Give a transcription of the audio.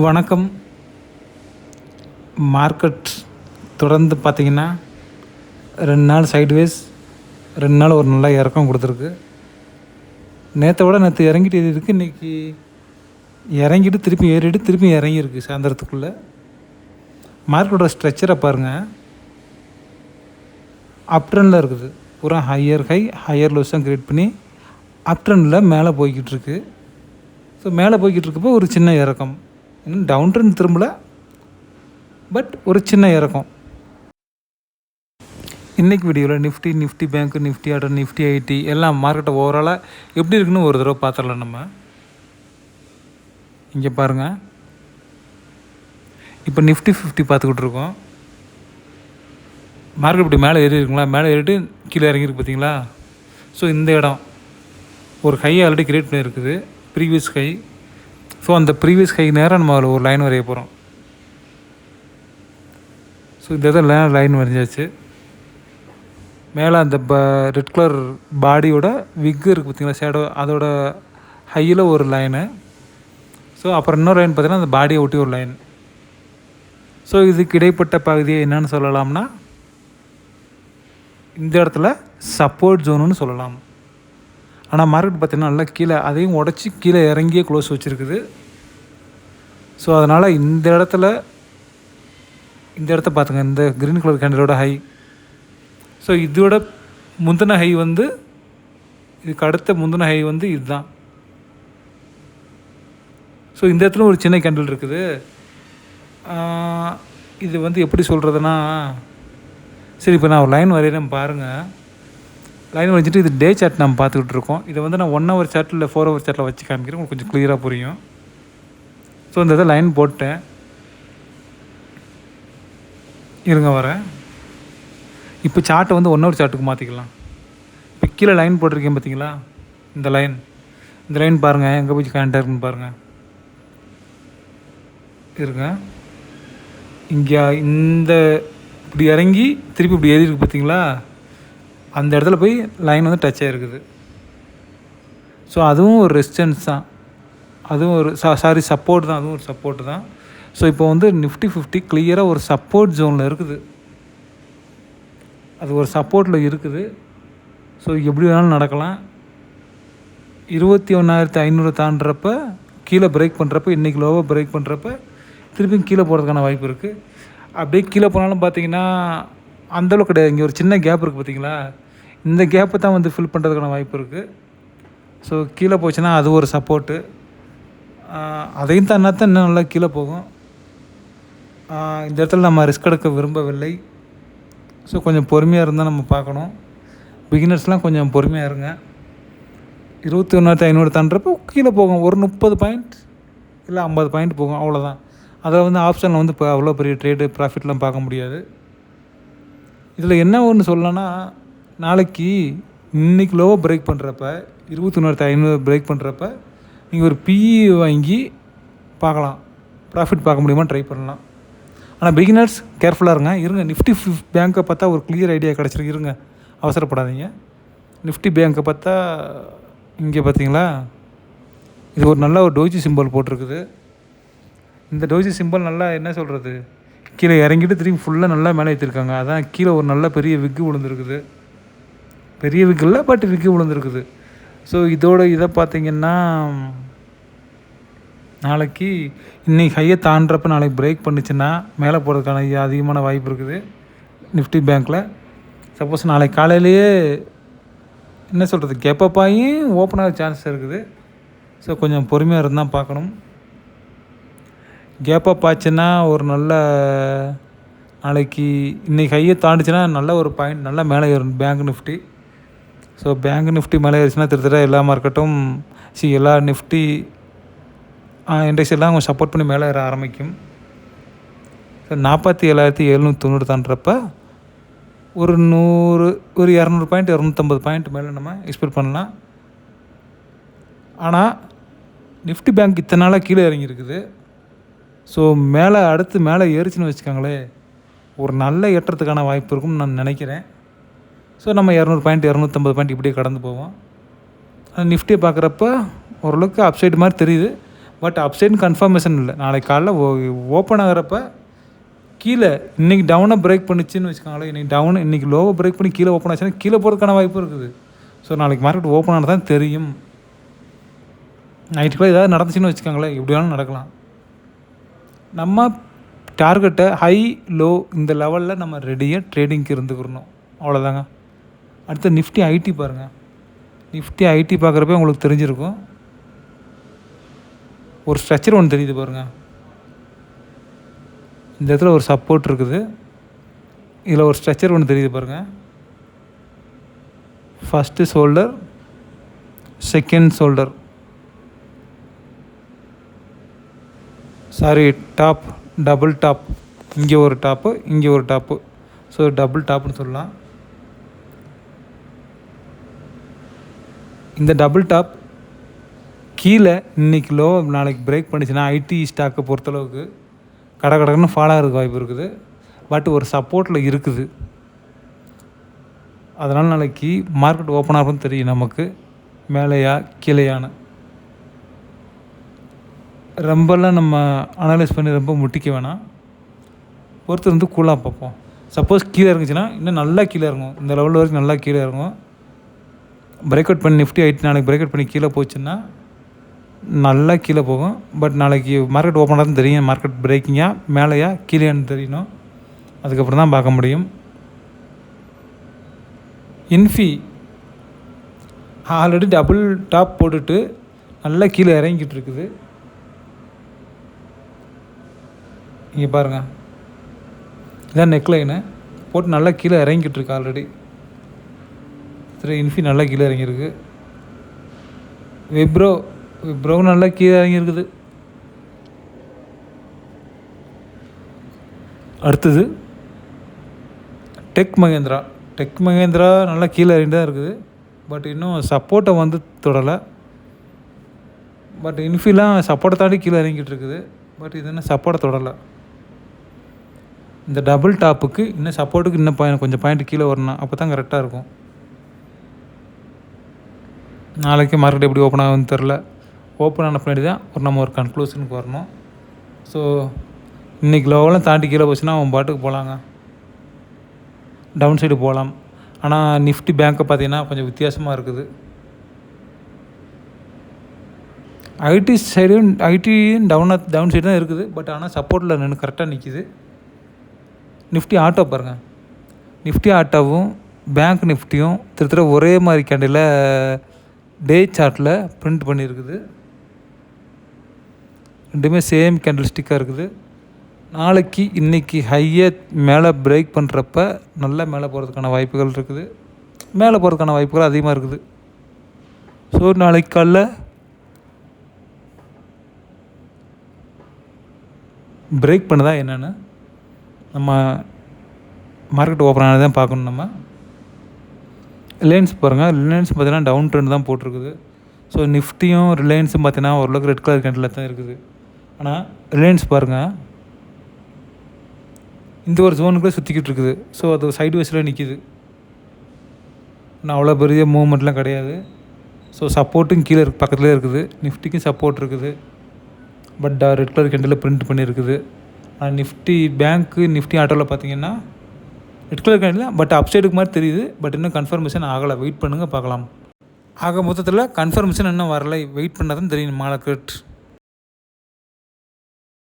வணக்கம். மார்க்கெட் தொடர்ந்து பார்த்தீங்கன்னா ரெண்டு நாள் சைட்வேஸ் ரெண்டு நாள் ஒரு நல்ல இறக்கம் கொடுத்துருக்கு. நேற்றை விட நேற்று இறங்கிட்டு இருக்குது இன்றைக்கி இறங்கிட்டு திருப்பி ஏறிட்டு திருப்பி இறங்கியிருக்கு சாயந்தரத்துக்குள்ளே. மார்க்கெட்டோட ஸ்ட்ரக்சரை பாருங்கள் அப்ட்ரனில் இருக்குது. பூரா ஹையர் ஹை ஹையர் லோஸாக க்ரியேட் பண்ணி அப்ட்ரனில் மேலே போய்கிட்டுருக்கு ஸோ மேலே போய்கிட்டு இருக்கப்போ ஒரு சின்ன இறக்கம். இன்னும் டவுன் ட்ரெண்ட் திரும்பல பட் ஒரு சின்ன இறக்கம். இன்றைக்கி வீடியோவில் Nifty Nifty bank Nifty order Nifty IT எல்லாம் மார்க்கெட்டை ஓவராலாக எப்படி இருக்குன்னு ஒரு தடவை பார்த்துடலாம் நம்ம. இங்கே பாருங்கள் இப்போ நிஃப்டி ஃபிஃப்டி பார்த்துக்கிட்டு இருக்கோம். மார்க்கெட் இப்படி மேலே ஏறி இருக்குங்களா? மேலே ஏறிட்டு கீழே இறங்கியிருக்கு பார்த்தீங்களா? ஸோ இந்த இடம் ஒரு ஹை ஆல்ரெடி கிரியேட் பண்ணியிருக்குது. ப்ரீவியஸ் ஹை ஸோ அந்த ப்ரீவியஸ் ஹை நேரம் நம்ம அதில் ஒரு லைன் வரைய போகிறோம் ஸோ இந்த இடத்துல லைன் வரைஞ்சாச்சு. மேலே அந்த ப ரெட் கலர் பாடியோட விக்கு இருக்குது பார்த்திங்களா ஷேடோ அதோட ஹையில் ஒரு லைனு ஸோ அப்புறம் இன்னொரு லைன் பார்த்தீங்கன்னா அந்த பாடியை ஒட்டி ஒரு லைன் ஸோ இதுக்கு இடைப்பட்ட பகுதியை என்னென்னு சொல்லலாம்னா இந்த இடத்துல சப்போர்ட் ஜோனுன்னு சொல்லலாம். ஆனால் மார்க்கெட் பார்த்திங்கன்னா நல்லா கீழே அதையும் உடச்சி கீழே இறங்கியே க்ளோஸ் வச்சுருக்குது. ஸோ அதனால் இந்த இடத்துல இந்த இடத்த பார்த்துங்க இந்த க்ரீன் கலர் கேண்டலோட ஹை ஸோ இதோட முந்தின ஹை வந்து இதுக்கு அடுத்த முந்தின ஹை வந்து இதுதான். ஸோ இந்த இடத்துல ஒரு சின்ன கேண்டில் இருக்குது. இது வந்து எப்படி சொல்கிறதுனா சரி இப்போ நான் ஒரு லைன் வரையிறேன் பாருங்கள் லைன் வச்சுட்டு இது டே சார்ட் நம்ம பார்த்துக்கிட்டு இருக்கோம். இதை வந்து நான் ஒன் ஹவர் சார்ட்டில் இல்லை ஃபோர் ஹவர் சார்ட்டில் வச்சு காமிக்கிறேன். உங்களுக்கு கொஞ்சம் க்ளியராக புரியும். ஸோ இந்த இதை லைன் போட்டேன். இருங்க வரேன். இப்போ சார்ட்டை வந்து ஒன் ஹவர் சார்ட்டுக்கு மாற்றிக்கலாம் இப்போ கீழே லைன் போட்டிருக்கேன் பார்த்தீங்களா இந்த லைன் இந்த லைன் பாருங்கள் எங்கே போய் கனெக்டாக இருக்குன்னு பாருங்கள் இருங்க. இங்கே இந்த இப்படி இறங்கி திருப்பி இப்படி ஏறி பார்த்தீங்களா அந்த இடத்துல போய் லைன் வந்து டச் ஆகிருக்குது ஸோ அதுவும் ஒரு ரெசிஸ்டன்ஸ் தான். அதுவும் ஒரு சா சாரி சப்போர்ட் தான். அதுவும் ஒரு சப்போர்ட் தான். ஸோ இப்போ வந்து நிஃப்டி ஃபிஃப்டி கிளியராக ஒரு சப்போர்ட் ஜோனில் இருக்குது. அது ஒரு சப்போர்ட்டில் இருக்குது. ஸோ எப்படி வேணாலும் நடக்கலாம். இருபத்தி ஒன்றாயிரத்தி ஐநூறு தாண்டுறப்ப கீழே பிரேக் பண்ணுறப்ப இன்றைக்கி லோவாக பிரேக் பண்ணுறப்ப திருப்பியும் கீழே போகிறதுக்கான வாய்ப்பு இருக்குது அப்படியே கீழே போனாலும் பார்த்தீங்கன்னா அந்தளவுக்கு கிடையாது. இங்கே ஒரு சின்ன கேப் இருக்குது பார்த்தீங்களா இந்த கேப்பை தான் வந்து ஃபில் பண்ணுறதுக்கான வாய்ப்பு இருக்குது ஸோ கீழே போச்சுன்னா அது ஒரு சப்போர்ட்டு அதையும் தாண்டா தான் இன்னும் நல்லா கீழே போகும். இந்த இடத்துல நம்ம ரிஸ்க் எடுக்க விரும்பவில்லை. ஸோ கொஞ்சம் பொறுமையாக இருந்தால் நம்ம பார்க்கணும். பிகினர்ஸ்லாம் கொஞ்சம் பொறுமையாக இருங்க. இருபத்தி ஒன்றாயிரத்தி ஐநூறு தாண்டப்போ கீழே போகும். ஒரு முப்பது பாயிண்ட் இல்லை ஐம்பது பாயிண்ட் போகும். அவ்வளோதான் அதில் வந்து ஆப்ஷனில் வந்து இப்போ அவ்வளோ பெரிய ட்ரேடு ப்ராஃபிட்லாம் பார்க்க முடியாது. இதில் என்ன ஒன்று சொல்லலாம்னா நாளைக்கு இன்றைக்கி லோவாக பிரேக் பண்ணுறப்ப இருபத்தொன்னாயிரத்தி ஐநூறு பிரேக் பண்ணுறப்ப நீங்கள் ஒரு பிஇ வாங்கி பார்க்கலாம். ப்ராஃபிட் பார்க்க முடியுமா ட்ரை பண்ணலாம். ஆனால் பிகினர்ஸ் கேர்ஃபுல்லாக இருங்க. இருங்க. நிஃப்டி பேங்க்கை பார்த்தா ஒரு கிளியர் ஐடியா கிடச்சிருக்கு. இருங்க. அவசரப்படாதீங்க. நிஃப்டி பேங்க்கை பார்த்தா இங்கே பார்த்தீங்களா? இது ஒரு நல்ல ஒரு டோஜி சிம்பல் போட்டிருக்குது. இந்த டோஜி சிம்பல் நல்லா என்ன சொல்கிறது கீழே இறங்கிட்டு திரும்பி ஃபுல்லாக நல்லா மேலே ஏற்றிருக்காங்க அதான் கீழே ஒரு நல்ல பெரிய விக்கு விழுந்துருக்குது. பெரிய விக்கு இல்லை பட் விக்கு விழுந்துருக்குது. ஸோ இதோட இதை பார்த்தீங்கன்னா நாளைக்கு இன்றைக்கி ஹையை தாண்டுறப்ப நாளைக்கு பிரேக் பண்ணிச்சுன்னா மேலே போகிறதுக்கான அதிகமான வாய்ப்பு இருக்குது. நிஃப்டி பேங்க்கில் சப்போஸ் நாளைக்கு காலையிலேயே என்ன சொல்கிறது கெப்பப்பாயும் ஓப்பன் ஆக சான்ஸ் இருக்குது. ஸோ கொஞ்சம் பொறுமையாக இருந்தால் பார்க்கணும். கேப்பப் ஆச்சுன்னா ஒரு நல்ல நாளைக்கு இன்றைக்கி ஹையை தாண்டிச்சுன்னா நல்ல ஒரு பாயிண்ட் நல்லா மேலே ஏறும் bank Nifty so bank Nifty மேலே ஏறிச்சுன்னா திருத்தர எல்லா மார்க்கெட்டும் சி எல்லா நிஃப்டி இண்டெக்ஸ் எல்லாம் கொஞ்சம் சப்போர்ட் பண்ணி மேலே ஏற ஆரம்பிக்கும். ஸோ நாற்பத்தி ஏழாயிரத்தி எழுநூற்றி தொண்ணூறு தாண்டுறப்ப ஒரு நூறு ஒரு இரநூறு பாயிண்ட் இரநூத்தம்பது பாயிண்ட் மேலே நம்ம எக்ஸ்பெக்ட் பண்ணலாம். ஆனால் நிஃப்டி பேங்க் இத்தனை நாளாக கீழே இறங்கியிருக்குது. ஸோ மேலே அடுத்து மேலே ஏறிச்சுன்னு வச்சுக்கோங்களே ஒரு நல்ல ஏற்றத்துக்கான வாய்ப்பு இருக்கும்னு நான் நினைக்கிறேன். ஸோ நம்ம இரநூறு பாயிண்ட் இரநூத்தம்பது பாயிண்ட் இப்படியே கடந்து போவோம். நிஃப்டியை பார்க்குறப்ப ஓரளவுக்கு அப்சைடு மாதிரி தெரியுது. பட் அப்சைடு கன்ஃபர்மேஷன் இல்லை. நாளைக்கு காலைல ஓ ஓப்பன் ஆகிறப்ப கீழே இன்றைக்கி டவுனை பிரேக் பண்ணிச்சுன்னு வச்சுக்கோங்களேன். இன்றைக்கி டவுன் இன்றைக்கி லோவை பிரேக் பண்ணி கீழே ஓப்பன் ஆச்சுன்னா கீழே போகிறதுக்கான வாய்ப்பு இருக்குது. ஸோ நாளைக்கு மார்க்கெட் ஓப்பன் ஆனால் தான் தெரியும். நைட்டுக்குள்ளே ஏதாவது நடந்துச்சுன்னு வச்சுக்கோங்களேன். எப்படி வேணாலும் நடக்கலாம். நம்ம டார்கெட்டை ஹை லோ இந்த லெவலில் நம்ம ரெடியாக ட்ரேடிங்க்கு இருந்துக்கிறணும். அவ்வளோதாங்க அடுத்து நிஃப்டி ஐடி பாருங்கள் நிஃப்டி ஐடி பார்க்குறப்ப உங்களுக்கு தெரிஞ்சிருக்கும். ஒரு ஸ்ட்ரக்சர் ஒன்று தெரியுது பாருங்கள் இந்த இடத்துல ஒரு சப்போர்ட் இருக்குது. இதில் ஒரு ஸ்ட்ரக்சர் ஒன்று தெரியுது பாருங்கள் first shoulder second shoulder sorry top double top இங்கே ஒரு டாப்பு இங்கே ஒரு டாப்பு ஸோ டபுள் டாப்னு சொல்லலாம். இந்த டபுள் டாப் கீழே இன்றைக்கி லோ நாளைக்கு பிரேக் பண்ணிச்சுன்னா ஐடி ஸ்டாக்கை பொறுத்தளவுக்கு கடை கடன்னு ஃபாலோ ஆகிறதுக்கு வாய்ப்பு இருக்குது. பட் ஒரு சப்போர்ட்டில் இருக்குது. அதனால் நாளைக்கு மார்க்கெட் ஓப்பன் தெரியும் நமக்கு. மேலேயா கீழேயான ரொம்பலாம் நம்ம அனலைஸ் பண்ணி ரொம்ப முட்டிக்க வேணாம். ஒருத்தர் வந்து கூலாக பார்ப்போம். சப்போஸ் கீழே இருந்துச்சுன்னா இன்னும் நல்லா கீழே இறங்கும். இந்த லெவல் வரைக்கும் நல்லா கீழே இறங்கும். பிரேக் அவுட் பண்ணி நிஃப்டி ஆகிட்டு நாளைக்கு பிரேக் அவுட் பண்ணி கீழே போச்சுன்னா நல்லா கீழே போகும். பட் நாளைக்கு மார்க்கெட் ஓப்பன் தான் தெரியும். மார்க்கெட் பிரேக்கிங்காக மேலேயா கீழேன்னு தெரியணும். அதுக்கப்புறம் தான் பார்க்க முடியும். இன்ஃபி ஆல்ரெடி டபுள் டாப் போட்டுட்டு நல்லா கீழே இறங்கிட்டு இருக்குது. இங்கே பாருங்கள் இதான் நெக்லைனு போட்டு நல்லா கீழே இறங்கிட்டு இருக்கு ஆல்ரெடி சரி இன்ஃபி நல்லா கீழே இறங்கியிருக்கு. விப்ரோ விப்ரோ நல்லா கீழே இறங்கியிருக்குது. அடுத்தது டெக் மகேந்திரா. டெக் மகேந்திரா நல்லா கீழே இறங்கி தான் இருக்குது. பட் இன்னும் சப்போர்ட்டை வந்து தொடலை. பட் இன்ஃபிலாம் சப்போர்ட்டை தாண்டி கீழே இறங்கிட்டு இருக்குது. பட் இது என்ன சப்போர்ட்டை தொடலை. இந்த டபுள் டாப்புக்கு இன்னும் சப்போர்ட்டுக்கு இன்னும் பாயிண்ட் கொஞ்சம் பாயிண்ட் கீழே வரணும். அப்போ தான் கரெக்டாக இருக்கும். நாளைக்கு மார்க்கெட் எப்படி ஓப்பன் ஆகுன்னு தெரில ஓப்பன் ஆன பின்னாடி தான் ஒரு நம்ம ஒரு கன்க்ளூஷனுக்கு வரணும். ஸோ இன்றைக்கி லோவெல்லாம் தாண்டி கீழே போச்சுன்னா அவன் பாட்டுக்கு போகலாங்க டவுன் சைடு போகலாம் ஆனால் நிஃப்டி பேங்க்கை பார்த்தீங்கன்னா கொஞ்சம் வித்தியாசமாக இருக்குது. ஐடி சைடும் ஐடியும் டவுனாக டவுன் சைடு தான் இருக்குது. பட் ஆனால் சப்போர்ட்டில் நின்று கரெக்டாக நிற்கிது நிஃப்டி ஆட்டோ பாருங்கள் நிஃப்டி ஆட்டோவும் பேங்க் நிஃப்டியும் திருத்தர ஒரே மாதிரி கேண்டில் டே சார்ட்டில் பிரிண்ட் பண்ணியிருக்குது. ரெண்டுமே சேம் கேண்டில் ஸ்டிக்காக இருக்குது. நாளைக்கு இன்றைக்கி ஹையை மேலே பிரேக் பண்ணுறப்ப நல்லா மேலே போகிறதுக்கான வாய்ப்புகள் இருக்குது. மேலே போகிறதுக்கான வாய்ப்புகள் அதிகமாக இருக்குது. ஸோ நாளைக்கு காலைல பிரேக் பண்ணுதா என்னென்னு? நம்ம மார்க்கெட் ஓப்பன் ஆனது தான் பார்க்கணும் நம்ம. ரிலையன்ஸ் பாருங்கள் ரிலையன்ஸ் பார்த்தீங்கன்னா டவுன் ட்ரெண்ட் தான் போட்டிருக்குது. ஸோ நிஃப்டியும் ரிலையன்ஸும் பார்த்தீங்கன்னா ஓரளவுக்கு ரெட் கலர் கேண்டில் தான் இருக்குது. ஆனால் ரிலையன்ஸ் பாருங்கள் இந்த ஒரு ஜோனுக்குள்ளே சுற்றிக்கிட்டு இருக்குது. ஸோ அது சைடு வைஸில் நிற்கிது ஆனால் அவ்வளோ பெரிய மூவ்மெண்ட்லாம் கிடையாது. ஸோ சப்போர்ட்டும் கீழே இருக்கு பக்கத்துலேயே இருக்குது. நிஃப்டிக்கும் சப்போர்ட் இருக்குது. But red colour candle print பண்ணியிருக்குது. நிஃப்டி பேங்க்கு நிஃப்டி ஆட்டோவில் பார்த்தீங்கன்னா ரெட் கலர் கேண்டில் பட் அப்சைடுக்கு மாதிரி தெரியுது. பட் இன்னும் கன்ஃபர்மேஷன் ஆகலை. வெயிட் பண்ணுங்கள் பார்க்கலாம். ஆக மொத்தத்தில் கன்ஃபர்மேஷன் இன்னும் வரலை. வெயிட் பண்ணால் தான் தெரியும் மார்க்கெட்